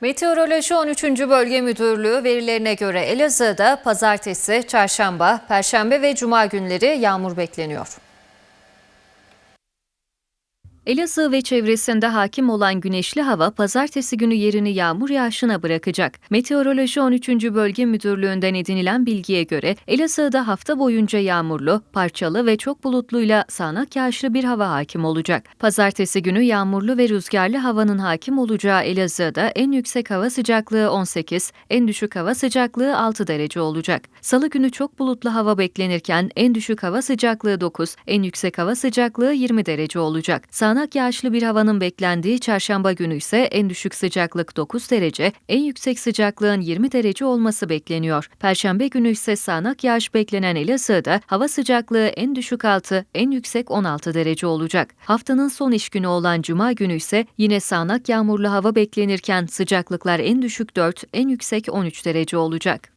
Meteoroloji 13. Bölge Müdürlüğü verilerine göre Elazığ'da pazartesi, çarşamba, perşembe ve cuma günleri yağmur bekleniyor. Elazığ ve çevresinde hakim olan güneşli hava pazartesi günü yerini yağmur yağışına bırakacak. Meteoroloji 13. Bölge Müdürlüğü'nden edinilen bilgiye göre Elazığ'da hafta boyunca yağmurlu, parçalı ve çok bulutluyla sağanak yağışlı bir hava hakim olacak. Pazartesi günü yağmurlu ve rüzgarlı havanın hakim olacağı Elazığ'da en yüksek hava sıcaklığı 18, en düşük hava sıcaklığı 6 derece olacak. Salı günü çok bulutlu hava beklenirken en düşük hava sıcaklığı 9, en yüksek hava sıcaklığı 20 derece olacak. Sağanak yağışlı bir havanın beklendiği çarşamba günü ise en düşük sıcaklık 9 derece, en yüksek sıcaklığın 20 derece olması bekleniyor. Perşembe günü ise sağanak yağış beklenen Elazığ'da hava sıcaklığı en düşük 6, en yüksek 16 derece olacak. Haftanın son iş günü olan cuma günü ise yine sağanak yağmurlu hava beklenirken sıcaklıklar en düşük 4, en yüksek 13 derece olacak.